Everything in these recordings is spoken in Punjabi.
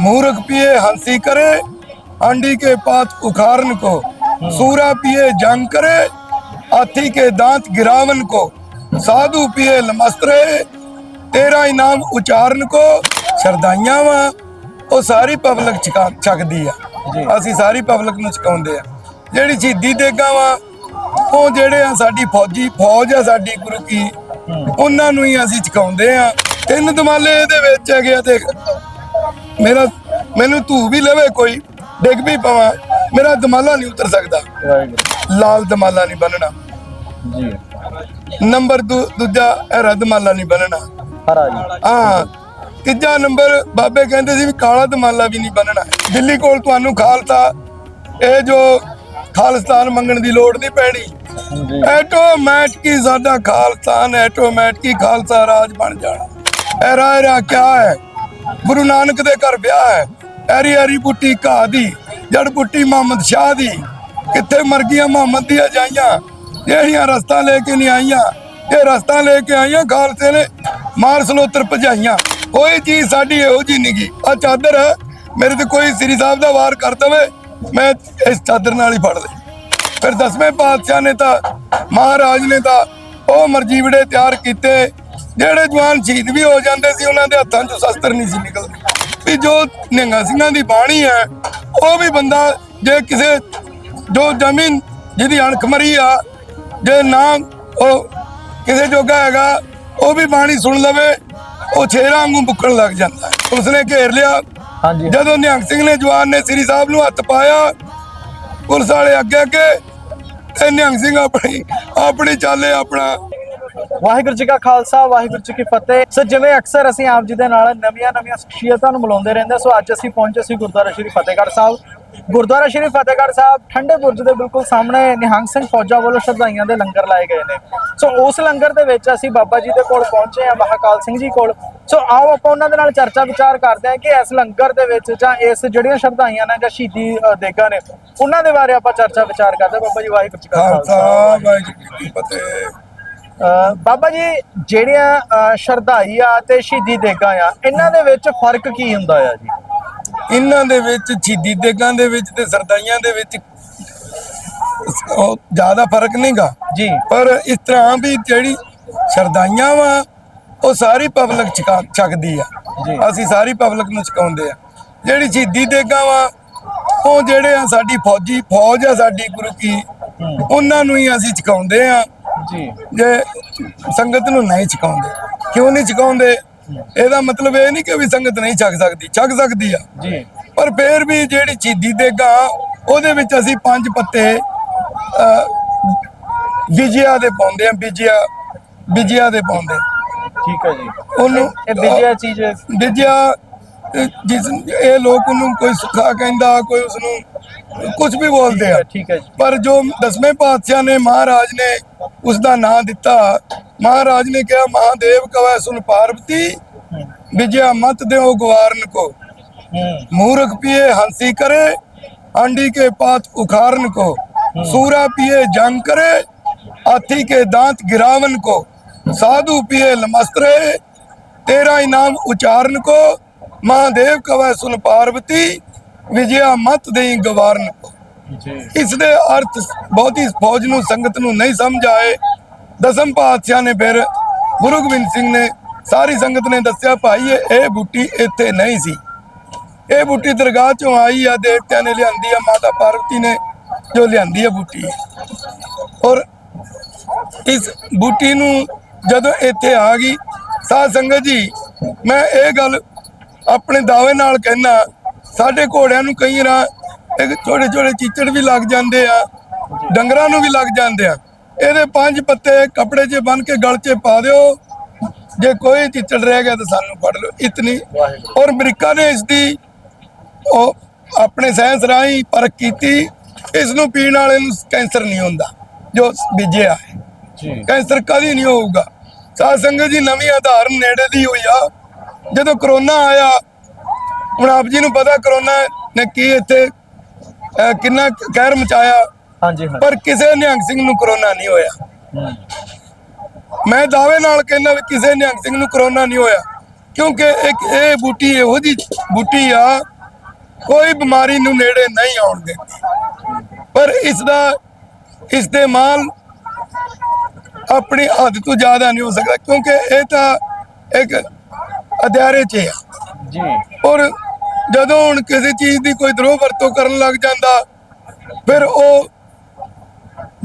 मूर्ख पिए हंसी करे अंडी के पात उखारन को सूरा पिए जंग करे हाथी के दांत गिरावन को साधु पिए लमस्त्रे ਤੇਰਾ ਇਨਾਮ ਉਚਾਰਨ ਕੋ ਸ਼ਰਦਾਈਆਂ ਵਾ ਉਹ ਸਾਰੀ ਪਬਲਿਕ ਛਕਾ ਛਕਦੀ ਆ ਅਸੀਂ ਸਾਰੀ ਪਬਲਿਕ ਨੂੰ ਛਕਾਉਂਦੇ ਆ ਜਿਹੜੀ ਸ਼ਹੀਦੀ ਦੇਗਾ ਵਾ ਉਹ ਜਿਹੜੇ ਆ ਸਾਡੀ ਫੌਜੀ ਫੌਜ ਆ ਸਾਡੀ ਗੁਰੂ ਕੀ ਉਹਨਾਂ ਨੂੰ ਹੀ ਅਸੀਂ ਛਕਾਉਂਦੇ ਆ ਤਿੰਨ ਦਮਾਲੇ ਇਹਦੇ ਵਿੱਚ ਹੈਗੇ ਆ ਦੇਖ ਮੇਰਾ ਮੈਨੂੰ ਧੂ ਵੀ ਲਵੇ ਕੋਈ ਡਿੱਗ ਵੀ ਪਵਾਂ ਮੇਰਾ ਦਮਾਲਾ ਨਹੀਂ ਉਤਰ ਸਕਦਾ। ਲਾਲ ਦਮਾਲਾ ਨਹੀਂ ਬੰਨਣਾ। ਜੀ। ਨੰਬਰ ਦੂਜਾ ਹਰਾ ਦਮਾਲਾ ਨਹੀਂ ਬੰਨਣਾ। ਹਰਾ ਜੀ। ਹਾਂ ਤੀਜਾ ਨੰਬਰ ਬਾਬੇ ਕਹਿੰਦੇ ਸੀ ਵੀ ਕਾਲਾ ਦਮਾਲਾ ਵੀ ਨਹੀਂ ਬੰਨਣਾ। ਦਿੱਲੀ ਕੋਲ ਤੁਹਾਨੂੰ ਖਾਲਸਾ ਇਹ ਜੋ ਖਾਲਿਸਤਾਨ ਮੰਗਣ ਦੀ ਲੋੜ ਨਹੀਂ ਪੈਣੀ। ਐਟੋਮੈਟਿਕ ਸਾਡਾ ਖਾਲਸਾਨ ਐਟੋਮੈਟਿਕ ਖਾਲਸਾ ਰਾਜ ਬਣ ਜਾਣਾ। ਐਰਾ ਐਰਾ ਕਿਆ ਹੈ? ਗੁਰੂ ਨਾਨਕ ਦੇ ਘਰ ਵਿਆਹ ਹੈ। ਐਰੀ ਐਰੀ ਬੁੱਟੀ ਘਾਹ ਦੀ, ਜੜ ਬੁੱਟੀ ਮੁਹੰਮਦ ਸ਼ਾਹ ਦੀ। ਕਿੱਥੇ ਮਰ ਗਈਆਂ ਮੁਹੰਮਦ ਦੀਆਂ ਜਾਈਆਂ? ਜਿਹੜੀਆਂ ਰਸਤਾ ਲੈ ਕੇ ਨਹੀਂ ਆਈਆਂ। ਇਹ ਰਸਤਾ ਲੈ ਕੇ ਆਈਆਂ, ਖਾਲਸੇ ਨੇ ਮਾਰ ਸਲੋਤਰ ਭਜਾਈਆਂ। ਕੋਈ ਚੀਜ਼ ਸਾਡੀ ਇਹੋ ਜੀ ਨਹੀਂ ਗੀ। ਆ ਚਾਦਰ ਹੈ। ਮੇਰੇ ਤੇ ਕੋਈ ਸ੍ਰੀ ਸਾਹਿਬ ਦਾ ਵਾਰ ਕਰ ਦਵੇ, ਮੈਂ ਇਸ ਚਾਦਰ ਨਾਲ ਹੀ ਫੜ ਲਈ ਫਿਰ ਦਸਵੇਂ ਪਾਤਸ਼ਾਹ ਨੇ ਤਾਂ, ਮਹਾਰਾਜ ਨੇ ਤਾਂ ਉਹ ਮਰਜੀਵੜੇ ਤਿਆਰ ਕੀਤੇ। ਜਿਹੜੇ ਜਵਾਨ ਸ਼ਹੀਦ ਵੀ ਹੋ ਜਾਂਦੇ ਸੀ ਉਹਨਾਂ ਦੇ ਹੱਥਾਂ 'ਚੋਂ ਸ਼ਸਤਰ ਨਹੀਂ ਸੀ ਨਿਕਲਦੇ। ਵੀ ਜੋ ਨਿਹੰਗਾਂ ਸਿੰਘਾਂ ਦੀ ਬਾਣੀ ਹੈ ਉਹ ਵੀ ਬੰਦਾ ਜੇ ਕਿਸੇ ਜੋ ਜ਼ਮੀਨ ਜਿਹਦੀ ਅਣਖ ਮਰੀ ਆ ਜੇ ਨਾ ਉਹ ਕਿਸੇ ਜੋਗਾ ਹੈਗਾ ਉਹ ਵੀ ਬਾਣੀ ਸੁਣ ਲਵੇ ਉਹ ਛੇਰਾਂ ਵਾਂਗੂ ਬੁੱਕਣ ਲੱਗ ਜਾਂਦਾ ਹੈ। ਉਸਨੇ ਘੇਰ ਲਿਆ। ਹਾਂਜੀ। ਜਦੋਂ ਨਿਹੰਗ ਸਿੰਘ ਨੇ ਜਵਾਨ ਨੇ ਸ੍ਰੀ ਸਾਹਿਬ ਨੂੰ ਹੱਥ ਪਾਇਆ ਪੁਲਿਸ ਵਾਲੇ ਅੱਗੇ ਅੱਗੇ ਤੇ ਨਿਹੰਗ ਸਿੰਘ ਆਪਣੀ ਆਪਣੀ ਚਾਲੇ ਆਪਣਾ ਵਾਹਿਗੁਰੂ ਜੀ ਕਾ ਖਾਲਸਾ ਵਾਹਿਗੁਰੂ ਜੀ ਕੀ ਫਤਿਹ। ਸੋ ਜਿਵੇਂ ਅਕਸਰ ਅਸੀਂ ਆਪ ਜੀ ਦੇ ਨਾਲ ਨਵੀਆਂ ਨਵੀਆਂ ਸ਼ਖਸੀਅਤਾਂ ਨੂੰ ਮਿਲਾਉਂਦੇ ਰਹਿੰਦੇ ਸੋ ਅੱਜ ਅਸੀਂ ਪਹੁੰਚੇ ਸੀ ਗੁਰਦੁਆਰਾ ਸ਼੍ਰੀ ਫਤਿਹਗੜ੍ਹ ਸਾਹਿਬ। ਗੁਰਦੁਆਰਾ ਸ਼੍ਰੀ ਫਤਿਹਗੜ੍ਹ ਸਾਹਿਬ ਠੰਡੇ ਬੁਰਜ ਦੇ ਬਿਲਕੁਲ ਸਾਹਮਣੇ ਨਿਹੰਗ ਸਿੰਘ ਫੌਜਾਂ ਵੱਲੋਂ ਸ਼ਰਧਾਈਆਂ ਦੇ ਲੰਗਰ ਲਾਏ ਗਏ ਨੇ। ਸੋ ਉਸ ਲੰਗਰ ਦੇ ਵਿੱਚ ਅਸੀਂ ਬਾਬਾ ਜੀ ਦੇ ਕੋਲ ਪਹੁੰਚੇ ਹਾਂ ਮਹਾਕਾਲ ਸਿੰਘ ਜੀ ਕੋਲ। ਸੋ ਆਓ ਆਪਾਂ ਉਹਨਾਂ ਦੇ ਨਾਲ ਚਰਚਾ ਵਿਚਾਰ ਕਰਦੇ ਹਾਂ ਕਿ ਇਸ ਲੰਗਰ ਦੇ ਵਿੱਚ ਜਾਂ ਇਸ ਜਿਹੜੀਆਂ ਸ਼ਰਧਾਈਆਂ ਨੇ ਜਾਂ ਸ਼ਹੀਦੀ ਦੇਗਾਂ ਨੇ ਉਹਨਾਂ ਦੇ ਬਾਰੇ ਆਪਾਂ ਚਰਚਾ ਵਿਚਾਰ ਕਰਦੇ ਬਾਬਾ ਜੀ ਵਾਹਿਗੁਰੂ ਜੀ ਕਾ ਖਾਲਸਾ। ਵਾਹਿਗੁਰੂ ਜੀ ਕੀ ਫਤਿਹ। ਬਾਬਾ ਜੀ ਜਿਹੜੀਆਂ ਸ਼ਰਧਾਈ ਆ ਤੇ ਸ਼ਹੀਦੀ ਦੇਗਾਂ ਆ ਇਹਨਾਂ ਦੇ ਵਿੱਚ ਫ਼ਰਕ ਕੀ ਹੁੰਦਾ ਆ ਜੀ? ਇਹਨਾਂ ਦੇ ਵਿੱਚ ਸ਼ਹੀਦੀ ਦੇਗਾਂ ਦੇ ਵਿੱਚ ਤੇ ਸਰਦਾਈਆਂ ਦੇ ਵਿੱਚ ਉਹ ਜ਼ਿਆਦਾ ਫ਼ਰਕ ਨਹੀਂਗਾ। ਜੀ। ਪਰ ਇਸ ਤਰ੍ਹਾਂ ਵੀ ਜਿਹੜੀ ਸਰਦਾਈਆਂ ਵਾ ਉਹ ਸਾਰੀ ਪਬਲਿਕ ਛਕਾ ਛਕਦੀ ਆ। ਅਸੀਂ ਸਾਰੀ ਪਬਲਿਕ ਨੂੰ ਛਕਾਉਂਦੇ ਆ। ਜਿਹੜੀ ਸ਼ਹੀਦੀ ਦੇਗਾਂ ਵਾ ਉਹ ਜਿਹੜੇ ਆ ਸਾਡੀ ਫੌਜੀ ਫੌਜ ਆ ਸਾਡੀ ਗੁਰੂ ਕੀ ਉਹਨਾਂ ਨੂੰ ਹੀ ਅਸੀਂ ਛਕਾਉਂਦੇ ਆ ਜੀ। ਜੇ ਸੰਗਤ ਨੂੰ ਨਹੀਂ ਛਕਾਉਂਦੇ ਕਿਉਂ ਨਹੀਂ ਛਕਾਉਂਦੇ ਇਹਦਾ ਮਤਲਬ ਇਹ ਨਹੀਂ ਕਿ ਵੀ ਸੰਗਤ ਨਹੀਂ ਛਕ ਸਕਦੀ ਛਕ ਸਕਦੀ ਆ। ਜੀ। ਪਰ ਫੇਰ ਵੀ ਜਿਹੜੀ ਚੀਦੀ ਦੇਗਾ ਉਹਦੇ ਵਿੱਚ ਅਸੀਂ ਪੰਜ ਪੱਤੇ ਵਿਜਿਆ ਦੇ ਪਾਉਂਦੇ ਆ ਵਿਜਿਆ ਵਿਜਿਆ ਦੇ ਪਾਉਂਦੇ ਠੀਕ ਹੈ ਜੀ। ਉਹਨੂੰ ਇਹ ਵਿਜਿਆ ਚੀਜ਼ ਵਿਜਿਆ ਜਿਸ ਇਹ ਲੋਕ ਉਹਨੂੰ ਕੋਈ ਸੁੱਖਾ ਕਹਿੰਦਾ ਕੋਈ ਉਸ ਨੂੰ ਕੁਝ ਵੀ ਬੋਲਦੇ ਆ। ਠੀਕ ਹੈ ਜੀ ਪਰ ਜੋ ਦਸਵੇਂ ਪਾਤਸ਼ਾਹ ਨੇ ਮਹਾਰਾਜ ਨੇ ਉਸ ਦਾ ਨਾਮ ਦਿੱਤਾ ਮਹਾਰਾਜ ਨੇ ਕਿਹਾ ਮਹਾਦੇਵ ਕਵੈ ਸੁਨ ਪਾਰਵਤੀ ਵਿਜਿਆ ਮਤ ਦਿਓ ਗਵਾਰਨ ਕੋ। ਮੂਰਖ ਪੀਏ ਹੰਸੀ ਕਰੇ ਆਂਡੀ ਕੇ ਪਾਤ ਉਖਾਰਨ ਕੋ। ਸੂਰਾ ਪੀਏ ਜੰਗ ਕਰੇ ਹਾਥੀ ਕੇ ਦਾੰਤ ਗਿਰਾਵਨ ਕੋ। ਸਾਧੂ ਪੀਏ ਲਮਸਤਰੇ ਤੇਰਾ ਇਨਾਮ ਉਚਾਰਨ ਕੋ। ਮਹਾਦੇਵ ਕਵੈ ਸੁਨ ਪਾਰਵਤੀ ਵਿਜਿਆ ਮਤ ਦੇਈ ਗਵਾਰਨ। ਇਸ ਦੇ ਅਰਥ ਬਹੁਤੀ ਫੌਜ ਨੂੰ ਸੰਗਤ ਨੂੰ ਨਹੀਂ ਸਮਝ ਆਏ। ਦਸਮ ਪਾਤਸ਼ਾਹ ਨੇ ਫਿਰ ਗੁਰੂ ਗੋਬਿੰਦ ਸਿੰਘ ਨੇ ਸਾਰੀ ਸੰਗਤ ਨੇ ਦੱਸਿਆ ਭਾਈ ਇਹ ਬੁੱਟੀ ਇੱਥੇ ਨਹੀਂ ਸੀ। ਇਹ ਬੁੱਟੀ ਦਰਗਾਹ ਚੋਂ ਆਈ ਆ ਦੇਵਤਿਆਂ ਨੇ ਲਿਆਂਦੀ ਆ ਮਾਤਾ ਪਾਰਵਤੀ ਨੇ ਜੋ ਲਿਆਂਦੀ ਆ ਬੁੱਟੀ। ਔਰ ਇਸ ਬੂਟੀ ਨੂੰ ਜਦੋਂ ਇੱਥੇ ਆ ਗਈ ਸਾਧ ਸੰਗਤ ਜੀ ਮੈਂ ਇਹ ਗੱਲ ਆਪਣੇ ਦਾਅਵੇ ਨਾਲ ਕਹਿਣਾ ਸਾਡੇ ਘੋੜਿਆਂ ਨੂੰ ਕਈ ਰਾਂ ਇੱਕ ਛੋਟੇ ਛੋਟੇ ਚੀਚੜ ਵੀ ਲੱਗ ਜਾਂਦੇ ਆ ਡੰਗਰਾਂ ਨੂੰ ਵੀ ਲੱਗ ਜਾਂਦੇ ਆ। ਇਹਦੇ ਪੰਜ ਪੱਤੇ ਕੱਪੜੇ 'ਚ ਬੰਨ ਕੇ ਗਲ 'ਚ ਪਾ ਦਿਓ ਜੇ ਕੋਈ ਚੀਚੜ ਰਹਿ ਗਿਆ ਤਾਂ ਸਾਨੂੰ ਫੜ ਲਓ ਇਤਨੀ। ਔਰ ਅਮਰੀਕਾ ਨੇ ਇਸ ਦੀ ਉਹ ਆਪਣੇ ਸਾਇੰਸ ਰਾਹੀਂ ਪਰਖ ਕੀਤੀ ਇਸ ਨੂੰ ਪੀਣ ਵਾਲੇ ਨੂੰ ਕੈਂਸਰ ਨਹੀਂ ਹੁੰਦਾ ਜੋ ਬੀਜਿਆ ਹੈ। ਕੈਂਸਰ ਕਦੀ ਨਹੀਂ ਹੋਊਗਾ। ਸਾਧ ਸੰਗਤ ਜੀ ਨਵੀਂ ਆਧਾਰਨ ਨੇੜੇ ਦੀ ਹੋਈ ਆ। ਜਦੋਂ ਕਰੋਨਾ ਆਇਆ ਹੁਣ ਆਪ ਜੀ ਨੂੰ ਪਤਾ ਕਰੋਨਾ ਨੇ ਕੀ ਇੱਥੇ ਅਹ, ਕਿੰਨਾ ਕਹਿਰ ਮਚਾਇਆ। ਹਾਂਜੀ ਹਾਂ ਪਰ ਕਿਸੇ ਨਿਹੰਗ ਸਿੰਘ ਨੂੰ ਕਰੋਨਾ ਨਹੀਂ ਹੋਇਆ। ਮੈਂ ਦਾਅਵੇ ਨਾਲ ਕਹਿੰਦਾ ਵੀ ਕਿਸੇ ਨਿਹੰਗ ਸਿੰਘ ਨੂੰ ਕਰੋਨਾ ਨਹੀਂ ਹੋਇਆ। ਕਿਉਂਕਿ ਇੱਕ ਇਹ ਬੂਟੀ ਇਹੋ ਜੀ ਬੂਟੀ ਆ ਕੋਈ ਬਿਮਾਰੀ ਨੂੰ ਨੇੜੇ ਨਹੀਂ ਆਉਣ ਦਿੰਦੀ। ਪਰ ਇਸ ਦਾ ਇਸਤੇਮਾਲ ਆਪਣੀ ਹੱਦ ਤੋਂ ਜ਼ਿਆਦਾ ਨਹੀਂ ਹੋ ਸਕਦਾ ਕਿਉਂਕਿ ਇਹ ਤਾਂ ਇੱਕ ਅਧਿਆਰੇ 'ਚ ਹੈ ਜੀ ਔਰ ਜਦੋਂ ਹੁਣ ਕਿਸੇ ਚੀਜ਼ ਦੀ ਕੋਈ ਦਰੋਹ ਵਰਤੋਂ ਕਰਨ ਲੱਗ ਜਾਂਦਾ ਫਿਰ ਉਹ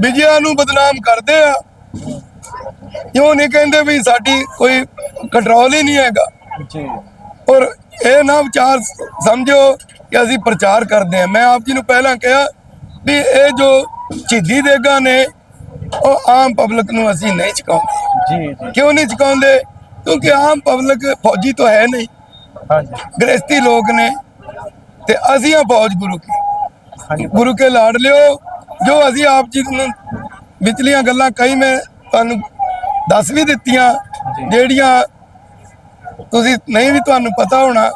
ਵਿਜਿਆ ਨੂੰ ਬਦਨਾਮ ਕਰਦੇ ਆ। ਕਿਉਂ ਨਹੀਂ ਕਹਿੰਦੇ ਵੀ ਸਾਡੀ ਕੋਈ ਕੰਟਰੋਲ ਹੀ ਨਹੀਂ ਹੈਗਾ? ਜੀ। ਔਰ ਇਹ ਨਾ ਵਿਚਾਰ ਸਮਝੋ ਕਿ ਅਸੀਂ ਪ੍ਰਚਾਰ ਕਰਦੇ ਹਾਂ। ਮੈਂ ਆਪ ਜੀ ਨੂੰ ਪਹਿਲਾਂ ਕਿਹਾ ਵੀ ਇਹ ਜੋ ਸ਼ਹੀਦੀ ਦੇਗਾ ਨੇ ਉਹ ਆਮ ਪਬਲਿਕ ਨੂੰ ਅਸੀਂ ਨਹੀਂ ਚੁਕਾਉਂਦੇ। ਜੀ ਜੀ। ਕਿਉਂ ਨਹੀਂ ਚੁਕਾਉਂਦੇ? ਕਿਉਂਕਿ ਆਮ ਪਬਲਿਕ ਫੌਜੀ ਤਾਂ ਹੈ ਨਹੀਂ। ਗ੍ਰਸਤੀ ਲੋਕ ਨੇ ਤੇ ਅਸੀਂ ਆ ਫੌਜ ਗੁਰੂ ਕੀ। ਹਾਂਜੀ। ਗੁਰੂ ਕੇ ਲਾੜ ਲਿਓ ਜੋ ਅਸੀਂ ਆਪ ਜੀ ਨੂੰ ਵਿਚਲੀਆਂ ਗੱਲਾਂ ਕਈ ਮੈਂ ਤੁਹਾਨੂੰ ਦੱਸ ਵੀ ਦਿੱਤੀਆਂ ਜੀ। ਜਿਹੜੀਆਂ ਤੁਸੀਂ ਨਹੀਂ ਵੀ ਤੁਹਾਨੂੰ ਪਤਾ ਹੋਣਾ।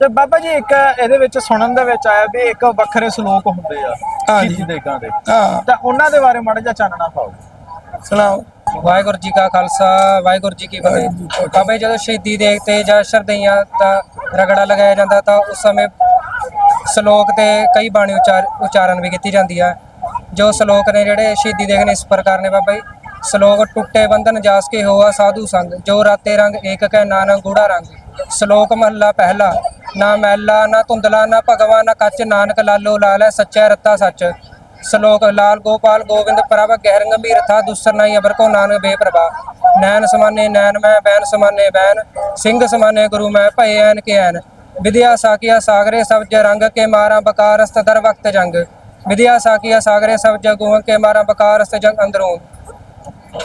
ਤੇ ਬਾਬਾ ਜੀ ਇੱਕ ਇਹਦੇ ਵਿੱਚ ਸੁਣਨ ਦੇ ਵਿੱਚ ਆਇਆ ਵੀ ਇੱਕ ਵੱਖਰੇ ਸ਼ਲੋਕ ਹੁੰਦੇ ਆ ਹਾਂਜੀ। ਦੇਗਾਂ ਦੇ। ਹਾਂ। ਤਾਂ ਉਹਨਾਂ ਦੇ ਬਾਰੇ ਮਾੜਾ ਜਿਹਾ ਚਾਨਣਾ ਪਾਓ। ਸੁਣਾਓ। ਵਾਹਿਗੁਰੂ ਜੀ ਕਾ ਖਾਲਸਾ ਵਾਹਿਗੁਰੂ ਜੀ ਕੀ ਜੀ ਫਤਿਹ। ਬਾਬੇ ਜਦੋਂ ਸ਼ਹੀਦੀ ਦੇ ਤੇ ਜਾਂ ਸ਼ਰਦਈਆਂ ਦਾ ਰਗੜਾ ਲਗਾਇਆ ਜਾਂਦਾ ਤਾਂ ਉਸ ਸਮੇਂ ਸ਼ਲੋਕ ਤੇ ਕਈ ਬਾਣੀ ਉਚਾਰ ਉਚਾਰਨ ਵੀ ਕੀਤੀ ਜਾਂਦੀ ਆ। ਜੋ ਸ਼ਲੋਕ ਨੇ ਜਿਹੜੇ ਸ਼ਹੀਦੀ ਦੇਖ ਨੇ ਇਸ ਪ੍ਰਕਾਰ ਨੇ ਬਾਬਾ ਜੀ। ਸ਼ਲੋਕ ਟੁੱਟੇ ਬੰਧਨ ਜਾਸ ਕੇ ਹੋਆ ਸਾਧੂ ਸੰਗ ਜੋ ਰਾਤੇ ਰੰਗ ਏਕ ਕੈ ਨਾਨਕ ਗੂੜਾ ਰੰਗ। ਸ਼ਲੋਕ ਮਹੱਲਾ ਪਹਿਲਾ ਨਾ ਮੈਲਾ ਨਾ ਧੁੰਦਲਾ ਨਾ ਭਗਵਾ ਨਾ ਕੱਚ ਨਾਨਕ ਲਾਲੋ ਲਾਲ ਹੈ ਸੱਚਾ ਰੱਤਾ ਸੱਚ। ਸ਼ਲੋਕ ਲਾਲ ਗੋਪਾਲ ਗੋਬਿੰਦ ਪ੍ਰਭ ਗਹਿਰ ਗੰਭੀਰ ਥਾ ਦੁਸਰ ਨਾਈ ਅਬਰ ਕੋ ਨਾਨਕ ਬੇਪਰਵਾ ਨੈਣ ਸਮਾਨੇ ਨੈਣ ਮੈਂ ਬੈਨ ਸਮਾਨੇ ਬੈਨ ਸਿੰਘ ਸਮਾਨੇ ਗੁਰੂ ਮੈਂ, ਭਏ ਐਨ ਕੇ ਐਨ। ਵਿਦਿਆ ਸਾਖੀਆ ਸਾਗਰੇ ਸਭ ਜ ਰੰਗ ਕੇ ਮਾਰਾ ਬਕਾਰਸਤ ਦਰ ਵਕਤ ਜੰਗ। ਵਿਦਿਆ ਸਾਖੀਆ ਸਾਗਰੇ ਸਭ ਜਗੋਂ ਕੇ ਮਾਰਾ ਬਕਾਰਸਤ ਜੰਗ ਅੰਦਰੋਂ।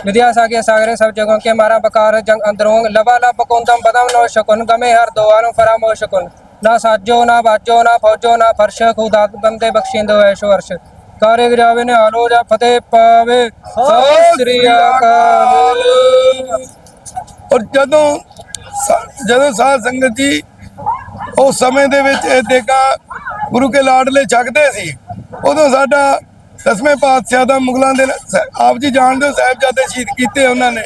ਵਿਦਿਆ ਸਾਖੀਆ ਸਾਗਰੇ ਸਭ ਜਗੋਂ ਕੇ ਮਾਰਾ ਬਕਾਰ ਜੰਗ ਅੰਦਰੋਂ। ਲਵਾ ਲਾ ਬਕੁੰਦਮ ਬਦਮ ਨੋ ਸ਼ਕੁਨ, ਗਮੇ ਹਰ ਦੋਆਨੂੰ ਫਰਾਮੋ ਸ਼ਕੁਨ। ਨਾ ਸਾਜੋ, ਨਾ ਬਾਜੋ, ਨਾ ਫੌਜੋ, ਨਾ ਫਰਸ਼, ਖੁਦਾ ਬੰਦੇ ਬਖਸ਼ਿੰਦੋ ਐਸ਼ੋ ਅਰਸ਼। ਕਾਰੇ ਗਰਾਵੇ ਨੇ ਹਾਲੋ ਜਾ ਫਤਿਹ ਪਾਵੇ। ਸਤਿ ਸ੍ਰੀ ਅਕਾਲ। ਔਰ ਜਦੋਂ ਜਦੋਂ ਸਾਧ ਸੰਗਤ ਜੀ ਉਸ ਸਮੇਂ ਦੇ ਵਿੱਚ ਇਹ ਦੇਗਾ ਗੁਰੂ ਕੇ ਲਾਡਲੇ ਛਕਦੇ ਸੀ, ਉਦੋਂ ਸਾਡਾ ਦਸਵੇਂ ਪਾਤਸ਼ਾਹ ਦਾ ਮੁਗਲਾਂ ਦੇ ਆਪ ਜੀ ਜਾਣਦੇ ਹੋ ਸਾਹਿਬਜ਼ਾਦੇ ਸ਼ਹੀਦ ਕੀਤੇ ਉਹਨਾਂ ਨੇ।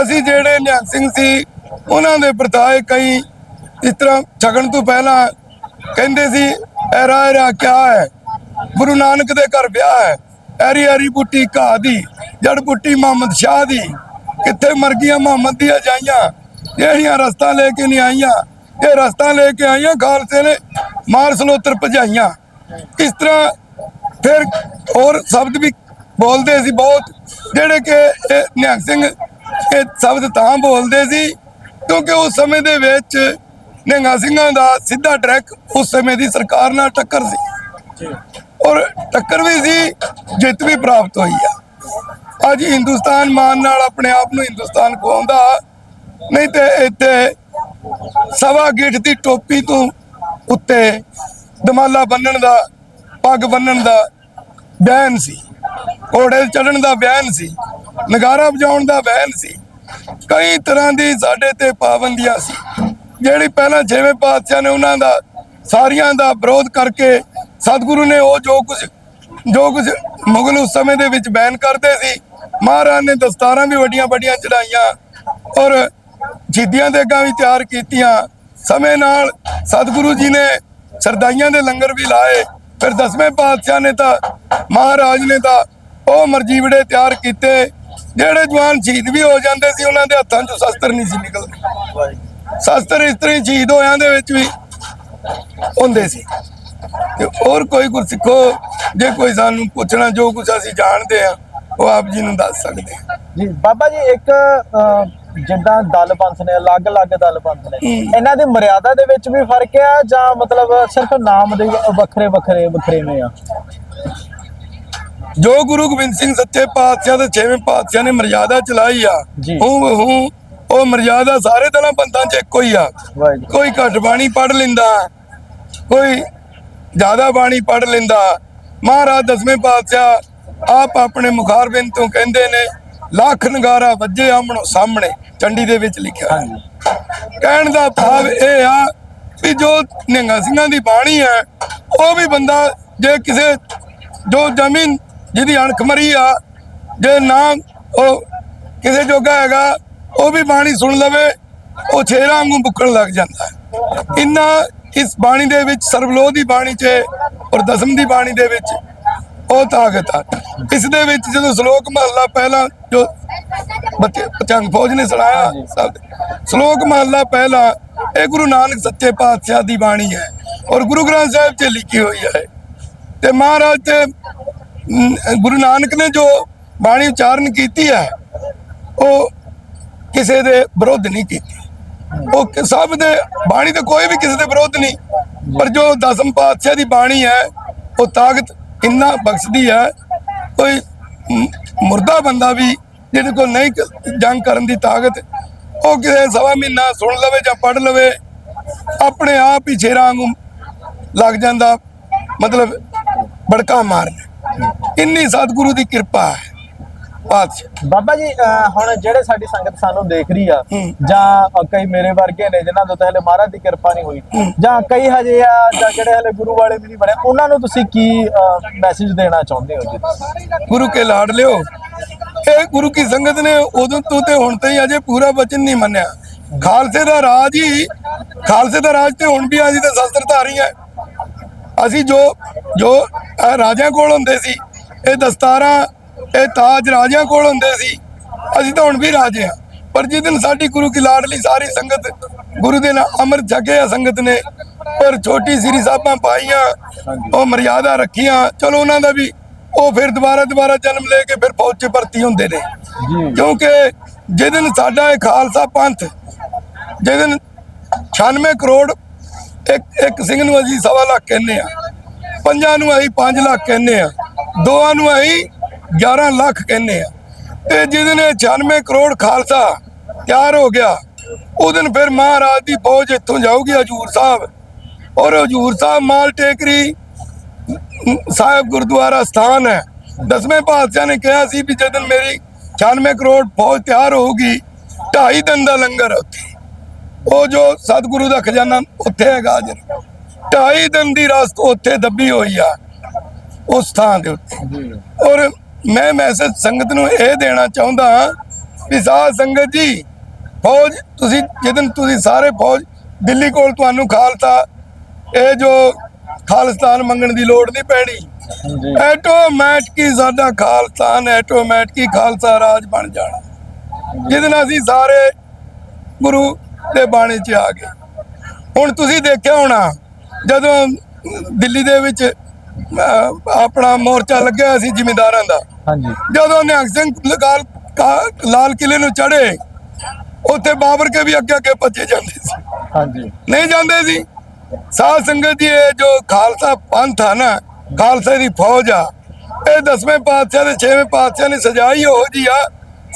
ਅਸੀਂ ਜਿਹੜੇ ਨਿਹੰਗ ਸਿੰਘ ਸੀ, ਉਹਨਾਂ ਦੇ ਪ੍ਰਤਾਏ ਕਈ ਇਸ ਤਰ੍ਹਾਂ ਛਕਣ ਤੋਂ ਪਹਿਲਾਂ ਕਹਿੰਦੇ ਸੀ ਐ ਰਾਇ ਰਾ ਕਿਆ ਹੈ। ਗੁਰੂ ਨਾਨਕ ਦੇ ਘਰ ਵਿਆਹ ਹੈ। ਐਰੀ ਐਰੀ ਬੁੱਟੀ ਘਾਹ ਦੀ, ਜੜ ਬੁੱਟੀ ਮੁਹੰਮਦ ਸ਼ਾਹ ਦੀ। ਕਿੱਥੇ ਮਰ ਗਈਆਂ ਮੁਹੰਮਦ ਦੀਆਂ ਜਾਈਆਂ? ਜਿਹੜੀਆਂ ਰਸਤਾ ਲੈ ਕੇ ਨਹੀਂ ਆਈਆਂ। ਇਹ ਰਸਤਾ ਲੈ ਕੇ ਆਈਆਂ, ਖਾਲਸੇ ਨੇ ਮਾਰ ਸਲੋਤਰ ਭਜਾਈਆਂ। ਇਸ ਤਰ੍ਹਾਂ ਫਿਰ ਹੋਰ ਸ਼ਬਦ ਵੀ ਬੋਲਦੇ ਸੀ ਬਹੁਤ, ਜਿਹੜੇ ਕਿ ਇਹ ਨਿਹੰਗ ਸਿੰਘ ਇਹ ਸ਼ਬਦ ਤਾਂ ਬੋਲਦੇ ਸੀ, ਕਿਉਂਕਿ ਉਸ ਸਮੇਂ ਦੇ ਵਿੱਚ ਨਿਹੰਗਾਂ ਸਿੰਘਾਂ ਦਾ ਸਿੱਧਾ ਟਰੈਕ ਉਸ ਸਮੇਂ ਦੀ ਸਰਕਾਰ ਨਾਲ ਟੱਕਰ ਸੀ। ਔਰ ਟੱਕਰ ਵੀ ਸੀ, ਜਿੱਤ ਵੀ ਪ੍ਰਾਪਤ ਹੋਈ ਆ। ਅੱਜ ਹਿੰਦੁਸਤਾਨ ਮਾਨ ਨਾਲ ਆਪਣੇ ਆਪ ਨੂੰ ਹਿੰਦੁਸਤਾਨ ਕਹਾਉਂਦਾ ਨਹੀਂ ਤੇ ਇੱਥੇ ਸਵਾ ਗਿੱਠ ਦੀ ਟੋਪੀ ਤੋਂ ਉੱਤੇ ਦਮਾਲਾ ਬੰਨਣ ਦਾ, ਪੱਗ ਬੰਨਣ ਦਾ ਬੈਨ ਸੀ। ਘੋੜੇ ਚੜਨ ਦਾ ਬੈਨ ਸੀ। ਨਗਾਰਾ ਵਜਾਉਣ ਦਾ ਬੈਨ ਸੀ। ਕਈ ਤਰ੍ਹਾਂ ਦੀ ਸਾਡੇ ਤੇ ਪਾਬੰਦੀਆਂ ਸੀ। ਜਿਹੜੀ ਪਹਿਲਾਂ ਛੇਵੇਂ ਪਾਤਸ਼ਾਹ ਨੇ ਉਹਨਾਂ ਦਾ, ਸਾਰੀਆਂ ਦਾ ਵਿਰੋਧ ਕਰਕੇ ਸਤਿਗੁਰੂ ਨੇ ਉਹ ਜੋ ਕੁਝ ਜੋ ਕੁਝ ਮੁਗਲ ਉਸ ਸਮੇਂ ਦੇ ਵਿੱਚ ਬੈਨ ਕਰਦੇ ਸੀ ਮਹਾਰਾਜ ਨੇ ਦਸਤਾਰਾਂ ਵੀ ਵੱਡੀਆਂ ਵੱਡੀਆਂ ਚੜਾਈਆਂ ਔਰ ਜਿੱਦੀਆਂ ਦੇ ਅੱਗਾ ਵੀ ਤਿਆਰ ਕੀਤੀਆਂ। ਸਮੇਂ ਨਾਲ ਸਤਿਗੁਰੂ ਜੀ ਨੇ ਸਰਦਾਈਆਂ ਦੇ ਲੰਗਰ ਵੀ ਲਾਏ। ਫਿਰ ਦਸਵੇਂ ਪਾਤਸ਼ਾਹ ਨੇ ਤਾਂ ਮਹਾਰਾਜ ਨੇ ਤਾਂ ਉਹ ਮਰਜੀਵੜੇ ਤਿਆਰ ਕੀਤੇ ਜਿਹੜੇ ਜਵਾਨ ਸ਼ਹੀਦ ਵੀ ਹੋ ਜਾਂਦੇ ਸੀ ਉਹਨਾਂ ਦੇ ਹੱਥਾਂ 'ਚੋਂ ਸ਼ਸਤਰ ਨਹੀਂ ਸੀ ਨਿਕਲਦੇ। ਸ਼ਸਤਰ ਇਸ ਤਰ੍ਹਾਂ ਹੀ ਸ਼ਹੀਦ ਹੋਇਆਂ ਦੇ ਵਿੱਚ ਵੀ ਹੁੰਦੇ ਸੀ। ਤੇ ਹੋਰ ਕੋਈ ਗੁਰਸਿੱਖੋ ਜੇ ਕੋਈ ਸਾਨੂੰ ਪੁੱਛਣਾ ਜੋ ਕੁਝ ਅਸੀਂ ਜਾਣਦੇ ਆ ਉਹ ਆਪ ਜੀ ਨੂੰ ਦੱਸ ਸਕਦੇ ਆ ਜੀ ਬਾਬਾ ਜੀ ਇੱਕ ਜਿੱਦਾਂ ਦਲ ਪੰਥ ਨੇ ਅਲੱਗ-ਅਲੱਗ ਦਲ ਪੰਥ ਨੇ। ਇਹਨਾਂ ਦੀ ਮਰਿਆਦਾ ਦੇ ਵਿੱਚ ਵੀ ਫ਼ਰਕ ਆ ਜਾਂ ਮਤਲਬ ਸਿਰਫ ਨਾਮ ਦੇ ਵੱਖਰੇ ਵੱਖਰੇ ਵੱਖਰੇਵੇਂ ਆ? ਜੋ ਗੁਰੂ ਗੋਬਿੰਦ ਸਿੰਘ ਸੱਚੇ ਪਾਤਸ਼ਾਹ ਤੇ ਛੇਵੇਂ ਪਾਤਸ਼ਾਹ ਨੇ ਮਰਜ਼ਾਦਾ ਚਲਾਈ ਆ ਹੂੰ ਉਹ ਮਰਜ਼ਾਦਾ ਸਾਰੇ ਦਲਾਂ ਬੰਦਾਂ 'ਚ ਇੱਕੋ ਹੀ ਆ। ਕੋਈ ਘੱਟ ਬਾਣੀ ਪੜ ਲੈਂਦਾ ਕੋਈ ਜ਼ਿਆਦਾ ਬਾਣੀ ਪੜ ਲੈਂਦਾ। ਮਹਾਰਾਜ ਦਸਵੇਂ ਪਾਤਸ਼ਾਹ ਆਪ ਆਪਣੇ ਮੁਖਾਰਬਿੰਦ ਤੋਂ ਕਹਿੰਦੇ ਨੇ, ਲੱਖ ਨਗਾਰਾ ਵੱਜੇ ਆਮਣੋ ਸਾਹਮਣੇ, ਚੰਡੀ ਦੇ ਵਿੱਚ ਲਿਖਿਆ। ਕਹਿਣ ਦਾ ਭਾਵ ਇਹ ਆ ਵੀ ਜੋ ਨਿਹੰਗਾਂ ਸਿੰਘਾਂ ਦੀ ਬਾਣੀ ਹੈ, ਉਹ ਵੀ ਬੰਦਾ ਜੇ ਕਿਸੇ, ਜੋ ਜ਼ਮੀਨ ਜਿਹਦੀ ਅਣਖ ਮਰੀ ਆ, ਜੇ ਨਾ ਉਹ ਕਿਸੇ ਜੋਗਾ ਹੈਗਾ, ਉਹ ਵੀ ਬਾਣੀ ਸੁਣ ਲਵੇ, ਉਹ ਛੇਰਾਂ ਵਾਂਗੂ ਬੁੱਕਣ ਲੱਗ ਜਾਂਦਾ। ਇੰਨਾ ਇਸ ਬਾਣੀ ਦੇ ਵਿੱਚ ਸਰਬਲੋਹ ਦੀ ਬਾਣੀ 'ਚ ਔਰ ਦਸਮ ਦੀ ਬਾਣੀ ਦੇ ਵਿੱਚ ਉਹ ਤਾਕਤ ਆ। ਇਸ ਦੇ ਵਿੱਚ ਜਦੋਂ ਸ਼ਲੋਕ ਮਹੱਲਾ ਪਹਿਲਾ ਜੋ ਬੱਚੇ ਚੰਗ ਫੌਜ ਨੇ ਸੁਣਾਇਆ ਸ਼ਲੋਕ ਮਹੱਲਾ ਪਹਿਲਾ, ਇਹ ਗੁਰੂ ਨਾਨਕ ਸੱਚੇ ਪਾਤਸ਼ਾਹ ਦੀ ਬਾਣੀ ਹੈ ਔਰ ਗੁਰੂ ਗ੍ਰੰਥ ਸਾਹਿਬ 'ਚ ਲਿਖੀ ਹੋਈ ਹੈ। ਤੇ ਮਹਾਰਾਜ ਤੇ ਗੁਰੂ ਨਾਨਕ ਨੇ ਜੋ ਬਾਣੀ ਉਚਾਰਨ ਕੀਤੀ ਹੈ, ਉਹ ਕਿਸੇ ਦੇ ਵਿਰੁੱਧ ਨਹੀਂ ਕੀਤੀ। ਉਹ ਕਿ- ਸਭ ਦੇ ਬਾਣੀ ਤੇ ਕੋਈ ਵੀ ਕਿਸੇ ਦੇ ਵਿਰੋਧ ਨਹੀਂ। ਪਰ ਜੋ ਦਸਮ ਪਾਤਸ਼ਾਹ ਦੀ ਬਾਣੀ ਹੈ, ਉਹ ਤਾਕਤ ਇੰਨਾ ਬਖਸ਼ਦੀ ਹੈ, ਕੋਈ ਮੁਰਦਾ ਬੰਦਾ ਵੀ ਜਿਹਦੇ ਕੋਲ ਨਹੀਂ ਜੰਗ ਕਰਨ ਦੀ ਤਾਕਤ, ਉਹ ਕਿਸੇ ਸਵਾ ਮਹੀਨਾ ਸੁਣ ਲਵੇ ਜਾਂ ਪੜ ਲਵੇ, ਆਪਣੇ ਆਪ ਹੀ ਛੇਰਾਂ ਵਾਂਗੂ ਲੱਗ ਜਾਂਦਾ, ਮਤਲਬ ਬੜਕਾ ਮਾਰਨ। ਇੰਨੀ ਸਤਿਗੁਰੂ ਦੀ ਕਿਰਪਾ ਹੈ। ਪਾਤਸ਼ਾਹ ਬਾਬਾ ਜੀ ਅਹ ਹੁਣ ਜਿਹੜੇ ਸਾਡੀ ਸੰਗਤ ਸਾਨੂੰ ਦੇਖ ਰਹੀ ਆ ਹੂੰ। ਜਾਂ ਅ, ਕਈ ਮੇਰੇ ਵਰਗੇ ਨੇ ਜਿਨ੍ਹਾਂ ਤੋਂ ਤਾਂ ਹਲੇ ਮਹਾਰਾਜ ਦੀ ਕਿਰਪਾ ਨਹੀਂ ਹੋਈ ਜਾਂ ਕਈ ਹਜੇ ਆ ਜਾਂ ਜਿਹੜੇ ਹਲੇ ਗੁਰੂ ਵਾਲੇ ਵੀ ਨਹੀਂ ਬਣੇ ਉਹਨਾਂ ਨੂੰ ਤੁਸੀਂ ਕੀ ਮੈਸੇਜ ਦੇਣਾ ਚਾਹੁੰਦੇ ਹੋ ਜੀ? ਗੁਰੂ ਕੇ ਲਾਡ ਲਿਓ। ਇਹ ਗੁਰੂ ਕੀ ਸੰਗਤ ਨੇ ਉਦੋਂ ਤੋਂ ਤੇ ਹੁਣ ਤਾਈਂ ਅਜੇ ਪੂਰਾ ਵਚਨ ਨਹੀਂ ਮੰਨਿਆ। ਖਾਲਸੇ ਦਾ ਰਾਜ ਹੀ ਖਾਲਸੇ ਦਾ ਰਾਜ ਤੇ ਹੁਣ ਵੀ ਅਸੀਂ ਤੇ ਸ਼ਸਤਰਧਾਰੀ ਹੈ ਅਸੀਂ ਜੋ ਜੋ ਇਹ ਰਾਜਿਆਂ ਕੋਲ ਹੁੰਦੇ ਸੀ ਇਹ ਦਸਤਾਰਾਂ ਇਹ ਤਾਜ ਰਾਜਿਆਂ ਕੋਲ ਹੁੰਦੇ ਸੀ। ਅਸੀਂ ਤਾਂ ਹੁਣ ਵੀ ਰਾਜੇ ਆ ਪਰ ਜਿਸ ਦਿਨ ਸਾਡੀ ਗੁਰੂ ਕੀ ਲਾਡਲੀ ਸਾਰੀ ਸੰਗਤ ਗੁਰੂ ਦੇ ਨਾਲ ਅੰਮ੍ਰਿਤ ਛਕਿਆ ਸੰਗਤ ਨੇ ਪਰ ਛੋਟੀ ਸ੍ਰੀ ਸਾਹਿਬਾਂ ਪਾਈਆਂ ਉਹ ਮਰਿਆਦਾ ਰੱਖੀਆਂ। ਚਲੋ ਉਹਨਾਂ ਦਾ ਵੀ ਉਹ ਫਿਰ ਦੁਬਾਰਾ ਦੁਬਾਰਾ ਜਨਮ ਲੈ ਕੇ ਫਿਰ ਫੌਜ 'ਚ ਭਰਤੀ ਹੁੰਦੇ ਨੇ। ਕਿਉਂਕਿ ਜਿਸ ਦਿਨ ਸਾਡਾ ਇਹ ਖਾਲਸਾ ਪੰਥ ਜਿਸ ਦਿਨ 96 ਕਰੋੜ ਇੱਕ ਇੱਕ ਸਿੰਘ ਨੂੰ ਅਸੀਂ ਸਵਾ ਲੱਖ ਕਹਿੰਦੇ ਆ ਪੰਜਾਂ ਨੂੰ ਅਸੀਂ 5 ਲੱਖ ਕਹਿੰਦੇ ਆ ਦੋਆਂ ਨੂੰ ਅਸੀਂ 11 ਲੱਖ ਕਹਿੰਦੇ ਆ। ਤੇ ਜਿਸ ਦਿਨ ਇਹ 96 ਕਰੋੜ ਖਾਲਸਾ ਤਿਆਰ ਹੋ ਗਿਆ, ਉਹ ਦਿਨ ਫਿਰ ਮਹਾਰਾਜ ਦੀ ਫੌਜ ਇੱਥੋਂ ਜਾਊਗੀ ਹਜੂਰ ਸਾਹਿਬ। ਔਰ ਹਜੂਰ ਸਾਹਿਬ ਮਾਲ ਟੇਕਰੀ ਸਾਹਿਬ ਗੁਰਦੁਆਰਾ ਸਥਾਨ ਹੈ। ਦਸਵੇਂ ਪਾਤਸ਼ਾਹ ਨੇ ਕਿਹਾ ਸੀ ਵੀ ਜਦੋਂ ਮੇਰੀ 96 ਕਰੋੜ ਫੌਜ ਤਿਆਰ ਹੋਊਗੀ, ਢਾਈ ਦਿਨ ਦਾ ਲੰਗਰ ਉੱਥੇ। ਉਹ ਜੋ ਸਤਿਗੁਰੂ ਦਾ ਖਜ਼ਾਨਾ ਉੱਥੇ ਹੈਗਾ ਹਾਜ਼ਰ ਢਾਈ ਦਿਨ ਦੀ ਰਸਤ ਉੱਥੇ ਦੱਬੀ ਹੋਈ ਆ, ਉਸ ਥਾਂ ਦੇ ਉੱਤੇ। ਔਰ ਮੈਂ ਮੈਸੇਜ ਸੰਗਤ ਨੂੰ ਇਹ ਦੇਣਾ ਚਾਹੁੰਦਾ ਹਾਂ ਵੀ ਸਾਧ ਸੰਗਤ ਜੀ ਫੌਜ ਤੁਸੀਂ ਜਦੋਂ ਤੁਸੀਂ ਸਾਰੇ ਫੌਜ ਦਿੱਲੀ ਕੋਲ ਤੁਹਾਨੂੰ ਖਾਲਸਾ ਇਹ ਜੋ ਖਾਲਿਸਤਾਨ ਮੰਗਣ ਦੀ ਲੋੜ ਨਹੀਂ ਪੈਣੀ। ਐਟੋਮੈਟਿਕ ਹੀ ਸਾਡਾ ਖਾਲਸਾਨ ਐਟੋਮੈਟਿਕ ਹੀ ਖਾਲਸਾ ਰਾਜ ਬਣ ਜਾਣਾ। ਜਿਹਦੇ ਨਾਲ ਅਸੀਂ ਸਾਰੇ ਗੁਰੂ ਦੇ ਬਾਣੇ 'ਚ ਆ ਗਏ। ਹੁਣ ਤੁਸੀਂ ਦੇਖਿਆ ਹੋਣਾ ਜਦੋਂ ਦਿੱਲੀ ਦੇ ਵਿੱਚ ਆਪਣਾ ਮੋਰਚਾ ਲੱਗਿਆ ਸੀ ਜ਼ਿਮੀਂਦਾਰਾਂ ਦਾ। ਹਾਂਜੀ। ਜਦੋਂ ਨਿਹੰਗ ਸਿੰਘ ਲਗਾਲ ਲਾਲ ਕਿਲੇ ਨੂੰ ਚੜੇ ਉੱਥੇ ਬਾਬਰ ਕੇ ਵੀ ਅੱਗੇ ਅੱਗੇ ਭੱਜੇ ਜਾਂਦੇ ਸੀ। ਹਾਂਜੀ। ਨਹੀਂ ਜਾਂਦੇ ਸੀ। ਸਾਧ ਸੰਗਤ ਜੀ ਇਹ ਜੋ ਖਾਲਸਾ ਪੰਥ ਆ ਨਾ ਖਾਲਸੇ ਦੀ ਫੌਜ ਆ ਇਹ ਦਸਵੇਂ ਪਾਤਸ਼ਾਹ ਤੇ ਛੇਵੇਂ ਪਾਤਸ਼ਾਹ ਨੇ ਸਜਾਈ ਹੋ ਜੀ ਆ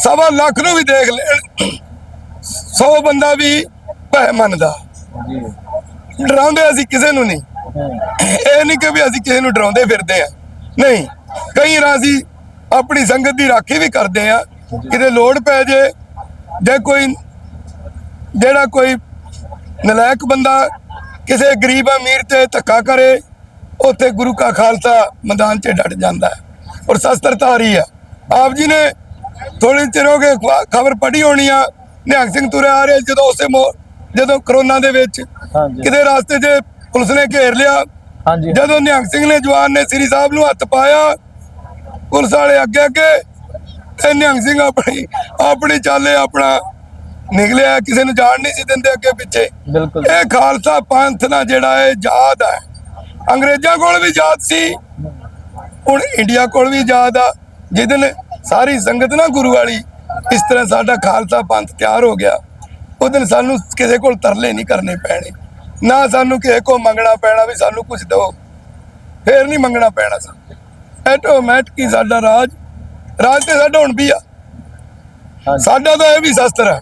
ਸਵਾ ਲੱਖ ਨੂੰ ਵੀ ਦੇਖ ਲੈਣ। 100 ਬੰਦਾ ਵੀ ਭੈ ਮੰਨਦਾ। ਜੀ। ਡਰਾਉਂਦੇ ਅਸੀਂ ਕਿਸੇ ਨੂੰ ਨਹੀਂ। ਇਹ ਨਹੀਂ ਕਿ ਵੀ ਅਸੀਂ ਕਿਸੇ ਨੂੰ ਡਰਾਉਂਦੇ ਫਿਰਦੇ ਆ। ਨਹੀਂ ਕਈ ਅਸੀਂ ਆਪਣੀ ਸੰਗਤ ਦੀ ਰਾਖੀ ਵੀ ਕਰਦੇ ਆ। ਕਿਤੇ ਲੋੜ ਪੈ ਜੇ ਜੇ ਕੋਈ ਜਿਹੜਾ ਕੋਈ ਨਲਾਇਕ ਬੰਦਾ ਕਿਸੇ ਗਰੀਬ ਅਮੀਰ ਤੇ ਧੱਕਾ ਕਰੇ ਉੱਥੇ ਗੁਰੂ ਕਾ ਖਾਲਸਾ ਮੈਦਾਨ 'ਚ ਡਟ ਜਾਂਦਾ ਹੈ। ਔਰ ਸ਼ਸਤਰਧਾਰੀ ਆ। ਆਪ ਜੀ ਨੇ ਥੋੜੀ ਚਿਰ ਹੋ ਗਏ ਖਬਰ ਪੜ੍ਹੀ ਹੋਣੀ ਆ। ਨਿਹੰਗ ਸਿੰਘ ਤੁਰੇ ਆ ਰਹੇ ਜਦੋਂ ਉਸੇ ਜਦੋਂ ਕਰੋਨਾ ਦੇ ਵਿੱਚ ਕਿਤੇ ਰਾਸਤੇ 'ਚ ਪੁਲਿਸ ਨੇ ਘੇਰ ਲਿਆ। ਹਾਂਜੀ। ਜਦੋਂ ਨਿਹੰਗ ਸਿੰਘ ਨੇ ਜਵਾਨ ਨੇ ਸ੍ਰੀ ਸਾਹਿਬ ਨੂੰ ਹੱਥ ਪਾਇਆ ਪੁਲਿਸ ਵਾਲੇ ਅੱਗੇ ਅੱਗੇ ਤੇ ਨਿਹੰਗ ਸਿੰਘ ਆਪਣੀ ਆਪਣੀ ਚਾਲੇ ਆਪਣਾ ਨਿਕਲਿਆ ਕਿਸੇ ਨੂੰ ਜਾਣ ਨਹੀਂ ਸੀ ਦਿੰਦੇ ਅੱਗੇ ਪਿੱਛੇ। ਬਿਲਕੁਲ। ਇਹ ਖਾਲਸਾ ਪੰਥ ਨਾਲ ਜਿਹੜਾ ਹੈ ਯਾਦ ਹੈ। ਅੰਗਰੇਜ਼ਾਂ ਕੋਲ ਵੀ ਯਾਦ ਸੀ ਹੁਣ ਇੰਡੀਆ ਕੋਲ ਵੀ ਯਾਦ ਆ। ਜਿਹਦਨ ਸਾਰੀ ਸੰਗਤ ਨਾ ਗੁਰੂ ਵਾਲੀ ਇਸ ਤਰ੍ਹਾਂ ਸਾਡਾ ਖਾਲਸਾ ਪੰਥ ਤਿਆਰ ਹੋ ਗਿਆ ਉਹ ਦਿਨ ਸਾਨੂੰ ਕਿਸੇ ਕੋਲ ਤਰਲੇ ਨਹੀਂ ਕਰਨੇ ਪੈਣੇ। ਨਾ ਸਾਨੂੰ ਕਿਸੇ ਕੋ ਮੰਗਣਾ ਪੈਣਾ ਵੀ ਸਾਨੂੰ ਕੁਝ ਦਿਓ। ਫੇਰ ਨਹੀਂ ਮੰਗਣਾ ਪੈਣਾ ਸਾਨੂੰ। ਐਟੋਮੈਟਿਕ ਹੀ ਸਾਡਾ ਰਾਜ ਰਾਜ ਤੇ ਸਾਡਾ ਹੁਣ ਵੀ ਆ। ਸਾਡਾ ਤਾਂ ਇਹ ਵੀ ਸ਼ਸਤਰ ਹੈ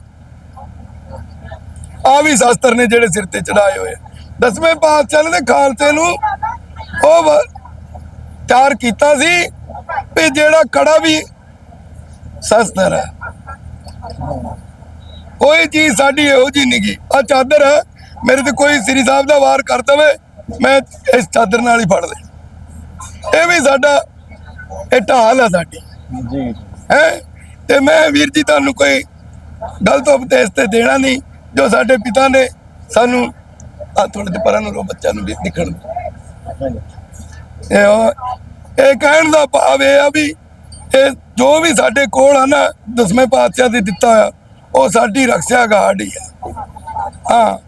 ਆ ਵੀ ਸ਼ਸਤਰ ਨੇ ਜਿਹੜੇ ਸਿਰ ਤੇ ਚੜਾਏ ਹੋਏ ਆ। ਦਸਵੇਂ ਪਾਤਸ਼ਾਹ ਨੇ ਖਾਲਸੇ ਨੂੰ ਉਹ ਤਿਆਰ ਕੀਤਾ ਸੀ ਵੀ ਜਿਹੜਾ ਕੜਾ ਵੀ ਸ਼ਸਤਰ ਹੈ ਕੋਈ ਚੀਜ਼ ਸਾਡੀ ਇਹੋ ਜੀ ਨਹੀਂ ਗੀ ਆ ਚਾਦਰ ਹੈ ਮੇਰੇ ਤੇ ਕੋਈ ਸ੍ਰੀ ਸਾਹਿਬ ਦਾ ਵਾਰ ਕਰ ਦਵੇ ਮੈਂ ਇਸ ਚਾਦਰ ਨਾਲ ਹੀ ਫੜ ਲੈ। ਇਹ ਵੀ ਸਾਡਾ ਇਹ ਢਾਲ ਹੈ ਸਾਡੀ। ਜੀ। ਹੈ? ਤੇ ਮੈਂ ਵੀਰ ਜੀ ਤੁਹਾਨੂੰ ਕੋਈ ਗਲਤ ਉਪਦੇਸ਼ ਤੇ ਦੇਣਾ ਨਹੀਂ ਜੋ ਸਾਡੇ ਪਿਤਾ ਨੇ ਸਾਨੂੰ ਆ ਥੋੜੇ ਦੇ ਪਰਾਂ ਨੂੰ ਰੋ ਬੱਚਾ ਨੂੰ ਦਿਖਣ ਇਹ ਇਹ ਕਹਿਣ ਦਾ ਭਾਵ ਇਹ ਆ ਵੀ ਇਹ ਜੋ ਵੀ ਸਾਡੇ ਕੋਲ ਆ ਨਾ ਦਸਵੇਂ ਪਾਤਸ਼ਾਹ ਦੇ ਦਿੱਤਾ ਹੋਇਆ ਉਹ ਸਾਡੀ ਰੱਖਿਆ ਗਾਰਡ ਹੀ ਆ। ਹਾਂ।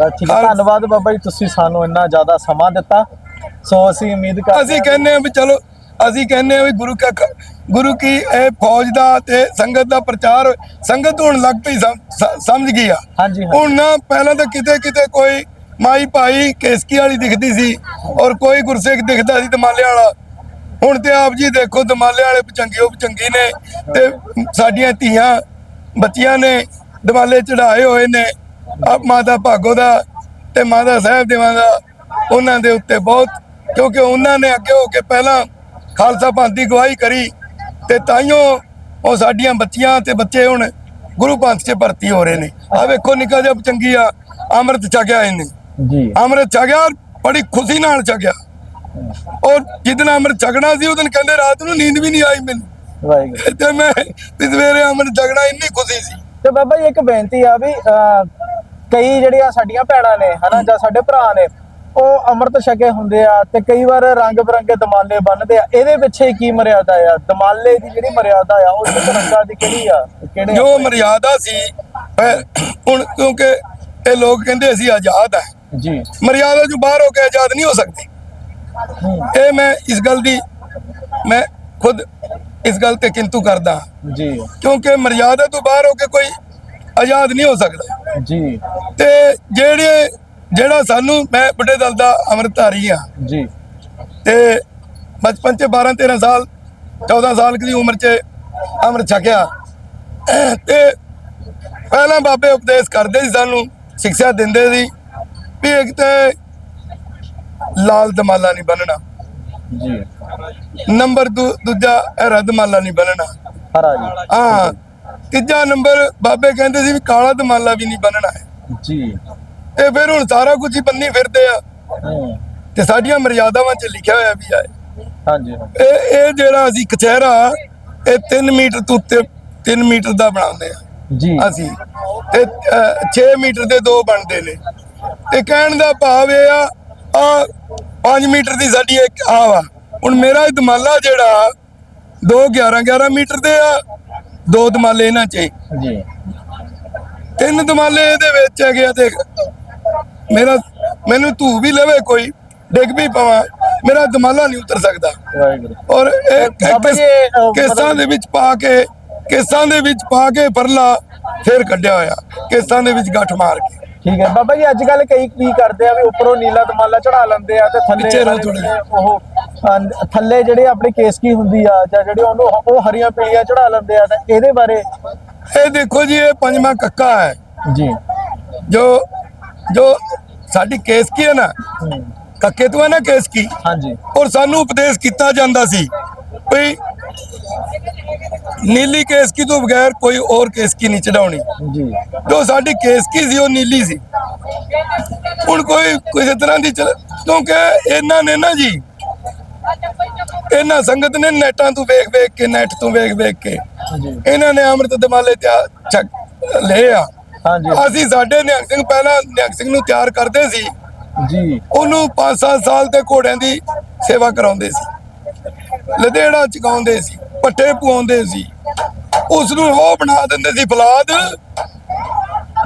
ਬਸ ਠੀਕ ਹੈ। ਧੰਨਵਾਦ ਬਾਬਾ ਜੀ ਤੁਸੀਂ ਸਾਨੂੰ ਇੰਨਾ ਜ਼ਿਆਦਾ ਸਮਾਂ ਦਿੱਤਾ। ਸੋ ਅਸੀਂ ਉਮੀਦ ਕਰਦੇ ਅਸੀਂ ਹਾਂ ਕਹਿੰਦੇ ਆ ਵੀ ਚਲੋ ਅਸੀਂ ਕਹਿੰਦੇ ਆ ਵੀ ਗੁਰੂ ਕਾ ਗੁਰੂ ਕੀ ਇਹ ਫੌਜ ਦਾ ਤੇ ਸੰਗਤ ਦਾ ਪ੍ਰਚਾਰ ਸੰਗਤ ਹੁਣ ਲੱਗ ਪਈ ਸਮ- ਸ- ਸਮਝ ਗਈ ਆ। ਹਾਂਜੀ ਹਾਂ ਹੁਣ ਨਾ ਪਹਿਲਾਂ ਤਾਂ ਕਿਤੇ ਕਿਤੇ ਕੋਈ ਮਾਈ ਭਾਈ ਕੇਸਕੀ ਵਾਲੀ ਦਿਖਦੀ ਸੀ ਔਰ ਕੋਈ ਗੁਰਸਿੱਖ ਦਿਖਦਾ ਸੀ ਦਮਾਲੇ ਵਾਲਾ। ਹੁਣ ਤੇ ਆਪ ਜੀ ਦੇਖੋ ਦਮਾਲੇ ਵਾਲੇ ਪਚੰਗੇ ਉਹ ਪਚੰਗੀ ਨੇ ਤੇ ਸਾਡੀਆਂ ਧੀਆਂ ਬੱਚੀਆਂ ਨੇ ਦਮਾਲੇ ਚੜਾਏ ਹੋਏ ਨੇ। ਆ ਮਾਤਾ ਭਾਗੋ ਦਾ ਤੇ ਮਾਤਾ ਸਾਹਿਬ ਦੇਵਾਂ ਦਾ ਉਹਨਾਂ ਦੇ ਉੱਤੇ ਬਹੁਤ ਕਿਉਂਕਿ ਉਹਨਾਂ ਨੇ ਅੱਗੇ ਹੋ ਕੇ ਪਹਿਲਾਂ ਖਾਲਸਾ ਪੰਥ ਦੀ ਗਵਾਹੀ ਕਰੀ ਤੇ ਤਾਈਓ ਉਹ ਸਾਡੀਆਂ ਬੱਚੀਆਂ ਤੇ ਬੱਚੇ ਹੁਣ ਗੁਰੂ ਪੰਥ 'ਚ ਭਰਤੀ ਹੋ ਰਹੇ ਨੇ। ਆ ਵੇਖੋ ਨਿੱਕਾ ਜਿਹਾ ਚੰਗੀ ਆ ਅੰਮ੍ਰਿਤ ਛਕਿਆ ਇਹਨੇ। ਜੀ। ਅੰਮ੍ਰਿਤ ਛਕਿਆ ਬੜੀ ਖੁਸ਼ੀ ਨਾਲ ਛਕਿਆ। ਔਰ ਜਿੱਦਣ ਅੰਮ੍ਰਿਤ ਛਕਣਾ ਸੀ ਉਦੋਂ ਕਹਿੰਦੇ ਰਾਤ ਨੂੰ ਨੀਂਦ ਵੀ ਨਹੀਂ ਆਈ ਮੈਨੂੰ। ਵਾਹਿਗੁਰੂ। ਤੇ ਮੈਂ ਤੇ ਸਵੇਰੇ ਅੰਮ੍ਰਿਤ ਛਕਣਾ ਇੰਨੀ ਖੁਸ਼ੀ ਸੀ। ਤੇ ਬਾਬਾ ਜੀ ਇੱਕ ਬੇਨਤੀ ਆ ਵੀ ਕਈ ਜਿਹੜੀਆਂ ਸਾਡੀਆਂ ਭੈਣਾਂ ਨੇ ਹਨਾ ਜਾਂ ਸਾਡੇ ਭਰਾ ਨੇ ਉਹ ਅੰਮ੍ਰਿਤ ਛਕੇ ਹੁੰਦੇ ਆ ਤੇ ਕਈ ਵਾਰ ਰੰਗ ਬਰੰਗੇ ਦਮਾਲੇ ਬੰਨਦੇ ਆ। ਇਹਦੇ ਪਿੱਛੇ ਕੀ ਮਰਿਆਦਾ ਆ? ਦਮਾਲੇ ਦੀ ਜਿਹੜੀ ਮਰਿਆਦਾ ਆ ਉਹ ਕਿਸ ਰੰਗਾਂ ਦੀ ਕਿਹੜੀ ਆ? ਕਿਹੜੇ ਜੋ ਮਰਿਆਦਾ ਸੀ ਹੁਣ ਕਿਉਂਕਿ ਇਹ ਲੋਕ ਕਹਿੰਦੇ ਅਸੀਂ ਆਜ਼ਾਦ ਹੈ ਜੀ। ਮਰਿਆਦਾ ਤੋਂ ਬਾਹਰ ਹੋ ਕੇ ਆਜ਼ਾਦ ਨਹੀਂ ਹੋ ਸਕਦੀ। ਇਹ ਮੈਂ ਇਸ ਗੱਲ ਦੀ ਮੈਂ ਖੁਦ ਇਸ ਗੱਲ ਤੇ ਕਿੰਤੂ ਕਰਦਾ। ਜੀ। ਕਿਉਂਕਿ ਮਰਿਆਦਾ ਤੋਂ ਬਾਹਰ ਹੋ ਕੇ ਕੋਈ ਆਜ਼ਾਦ ਨਹੀਂ ਹੋ ਸਕਦਾ। ਜੀ। ਤੇ ਜਿਹੜੇ ਜਿਹੜਾ ਸਾਨੂੰ ਮੈਂ ਬੁੱਢੇ ਦਲ ਦਾ ਅੰਮ੍ਰਿਤਧਾਰੀ ਆ ਜੀ। ਤੇ ਬਚਪਨ ਚ 12 13 ਸਾਲ 14 ਸਾਲ ਦੀ ਉਮਰ ਚ ਅੰਮ੍ਰਿਤ ਛਕਿਆ। ਤੇ ਪਹਿਲਾਂ ਬਾਬੇ ਉਪਦੇਸ਼ ਕਰਦੇ ਸੀ ਸਾਨੂੰ ਸਿੱਖਿਆ ਦਿੰਦੇ ਸੀ ਵੀ ਇੱਕ ਤੇ ਲਾਲ ਦਮਾਲਾ ਨਹੀਂ ਬੰਨਣਾ। ਜੀ। ਨੰਬਰ ਦੂਜਾ ਹਰਾ ਦਮਾਲਾ ਨਹੀਂ ਬੰਨਣਾ। ਹਰਾ ਜੀ। ਹਾਂ ਤੀਜਾ ਨੰਬਰ ਬਾਬੇ ਕਹਿੰਦੇ ਸੀ ਵੀ ਕਾਲਾ ਦਮਾਲਾ ਵੀ ਨਹੀਂ ਬੰਨਣਾ ਹੈ। ਜੀ। ਤੇ ਫਿਰ ਹੁਣ ਸਾਰਾ ਕੁਝ ਹੀ ਬੰਨੀ ਫਿਰਦੇ ਆ। ਤੇ ਸਾਡੀਆਂ ਮਰਿਆਦਾਵਾਂ 'ਚ ਲਿਖਿਆ ਹੋਇਆ ਵੀ ਹੈ ਹਾਂਜੀ ਇਹ ਇਹ ਜਿਹੜਾ ਅਸੀਂ ਕਚਹਿਰਾ ਇਹ 3 ਮੀਟਰ ਤੋਂ ਉੱਤੇ 3 ਮੀਟਰ ਦਾ ਬਣਾਉਂਦੇ ਆ। ਜੀ। ਅਸੀਂ। ਤੇ 6 ਮੀਟਰ ਦੇ ਦੋ ਬਣਦੇ ਨੇ। ਤੇ ਕਹਿਣ ਦਾ ਭਾਵ ਇਹ ਆ ਆ 5 ਮੀਟਰ ਦੀ ਸਾਡੀ ਇੱਕ ਆ ਵਾ। ਹੁਣ ਮੇਰਾ ਇਹ ਦਮਾਲਾ ਜਿਹੜਾ ਦੋ 11 11 ਮੀਟਰ ਦੇ ਆ ਦੋ ਦਮਾਲੇ ਇਹਨਾਂ 'ਚ। ਜੀ। ਤਿੰਨ ਦਮਾਲੇ ਇਹਦੇ ਵਿੱਚ ਹੈਗੇ ਆ ਦੇਖ। ਮੇਰਾ ਮੈਨੂੰ ਧੂ ਵੀ ਲਵੇ ਕੋਈ ਡਿੱਗ ਵੀ ਪਵਾਂ ਮੇਰਾ ਦਮਾਲਾ ਨਹੀਂ ਉਤਰ ਸਕਦਾ। ਔਰ ਇਹ ਕੇਸਾਂ ਦੇ ਵਿੱਚ ਪਾ ਕੇ ਕੇਸਾਂ ਦੇ ਵਿੱਚ ਪਾ ਕੇ ਪਰਲਾ ਫੇਰ ਕੱਢਿਆ ਹੋਇਆ। ਕੇਸਾਂ ਦੇ ਵਿੱਚ ਗੱਠ ਮਾਰ ਕੇ। ਠੀਕ ਹੈ। ਬਾਬਾ ਜੀ ਅੱਜ ਕੱਲ ਕਈ ਕੀ ਕਰਦੇ ਆ ਵੀ ਉੱਪਰੋਂ ਨੀਲਾ ਦਮਾਲਾ ਚੜਾ ਲੈਂਦੇ ਆ ਤੇ ਥੱਲੇ ਪਿੱਛੇ ਰਹੋ ਉਹ ਅਹ, ਥੱਲੇ ਜਿਹੜੇ ਆਪਣੀ ਕੇਸਕੀ ਹੁੰਦੀ ਆ ਜਾਂ ਜਿਹੜੇ ਉਹਨੂੰ ਉਹ ਹਰੀਆਂ ਪੀਲੀਆਂ ਚੜਾ ਲੈਂਦੇ ਆ ਤੇ ਇਹਦੇ ਬਾਰੇ ਇਹ ਦੇਖੋ ਜੀ ਇਹ ਪੰਜਵਾਂ ਕੱਕਾ ਹੈ। ਜੀ। ਜੋ ਜੋ ਸਾਡੀ ਕੇਸ ਕੀ ਹੈ ਨਾ ਕੱਕੇ ਤੋਂ ਹੈ ਨਾ ਕੇਸ ਕੀ ਹਾਂਜੀ। ਔਰ ਸਾਨੂੰ ਉਪਦੇਸ਼ ਕੀਤਾ ਜਾਂਦਾ ਸੀ ਵੀ ਨੀਲੀ ਕੇਸ ਕੀ ਤੋਂ ਬਗੈਰ ਕੋਈ ਹੋਰ ਕੇਸ ਕੀ ਨਹੀਂ ਚੜਾਉਣੀ? ਜੀ। ਜੋ ਸਾਡੀ ਕੇਸ ਕੀ ਸੀ ਉਹ ਨੀਲੀ ਸੀ। ਹੁਣ ਕੋਈ ਕਿਸੇ ਤਰ੍ਹਾਂ ਦੀ ਕਿਉਂਕਿ ਇਹਨਾਂ ਨੇ ਨਾ ਜੀ ਇਹਨਾਂ ਸੰਗਤ ਨੇ ਨੈਟਾਂ ਤੋਂ ਵੇਖ ਵੇਖ ਕੇ ਨੈਟ ਤੋਂ ਵੇਖ ਵੇਖ ਕੇ ਇਹਨਾਂ ਨੇ ਅੰਮ੍ਰਿਤ ਦਮਾਲੇ ਛਕ ਲਏ ਆ। ਅਸੀਂ ਸਾਡੇ ਨਿਹੰਗ ਸਿੰਘ ਪਹਿਲਾਂ ਨਿਹੰਗ ਸਿੰਘ ਨੂੰ ਤਿਆਰ ਕਰਦੇ ਸੀ। ਜੀ। ਉਹਨੂੰ 5-7 ਸਾਲ ਤੇ ਘੋੜਿਆਂ ਦੀ ਸੇਵਾ ਕਰਾਉਂਦੇ ਸੀ। ਲਦੇੜਾ ਚਕਾਉਂਦੇ ਸੀ ਪੱਠੇ ਪਵਾਉਂਦੇ ਸੀ। ਉਸ ਨੂੰ ਉਹ ਬਣਾ ਦਿੰਦੇ ਸੀ ਫਲਾਦ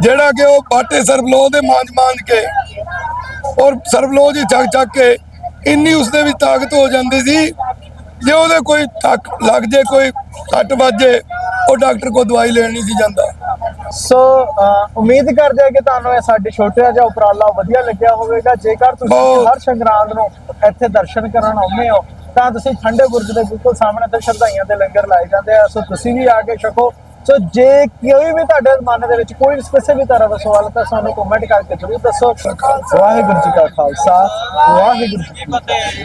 ਜਿਹੜਾ ਕਿ ਉਹ ਬਾਟੇ ਸਰਬਲੋ ਦੇ ਮਾਂਜ ਮਾਂਜ ਕੇ ਔਰ ਸਰਬਲੋ ਜੀ ਚੱਕ ਚੱਕ ਕੇ ਇੰਨੀ ਉਸ ਦੇ ਵਿੱਚ ਤਾਕਤ ਹੋ ਜਾਂਦੀ ਸੀ ਜੇ ਉਹਦੇ ਕੋਈ ਟੱਕ ਲੱਗ ਜੇ ਕੋਈ ਸੱਟ ਵੱਜੇ ਉਹ ਡਾਕਟਰ ਕੋਲ ਦਵਾਈ ਲੈਣ ਨਹੀਂ ਸੀ ਜਾਂਦਾ। ਸੋ ਉਮੀਦ ਕਰਦੇ ਹਾਂ ਕਿ ਤੁਹਾਨੂੰ ਇਹ ਸਾਡੇ ਛੋਟਾ ਜਿਹਾ ਉਪਰਾਲਾ ਵਧੀਆ ਲੱਗਿਆ ਹੋਵੇਗਾ। ਜੇਕਰ ਤੁਸੀਂ। ਹਰ ਸੰਗਰਾਂਦ ਨੂੰ ਇੱਥੇ ਦਰਸ਼ਨ ਕਰਨ ਆਉਂਦੇ ਹੋ ਤਾਂ ਤੁਸੀਂ ਠੰਡੇ ਬੁਰਜ ਦੇ ਬਿਲਕੁਲ ਸਾਹਮਣੇ ਤੇ ਸ਼ਰਧਾਈਆਂ ਦੇ ਲੰਗਰ ਲਾਏ ਜਾਂਦੇ ਆ। ਸੋ ਤੁਸੀਂ ਵੀ ਆ ਕੇ ਛਕੋ। ਸੋ ਜੇ ਕੋਈ ਵੀ ਤੁਹਾਡੇ ਮਨ ਦੇ ਵਿੱਚ ਕੋਈ ਸਪੈਸੀਫਿਕ ਤਰ੍ਹਾਂ ਦਾ ਸਵਾਲ ਤਾਂ ਸਾਨੂੰ ਕਮੈਂਟ ਕਰਕੇ ਜ਼ਰੂਰ ਦੱਸੋ। ਵਾਹਿਗੁਰੂ ਜੀ ਕਾ ਖਾਲਸਾ, ਵਾਹਿਗੁਰੂ ਜੀ ਕੀ ਫਤਿਹ।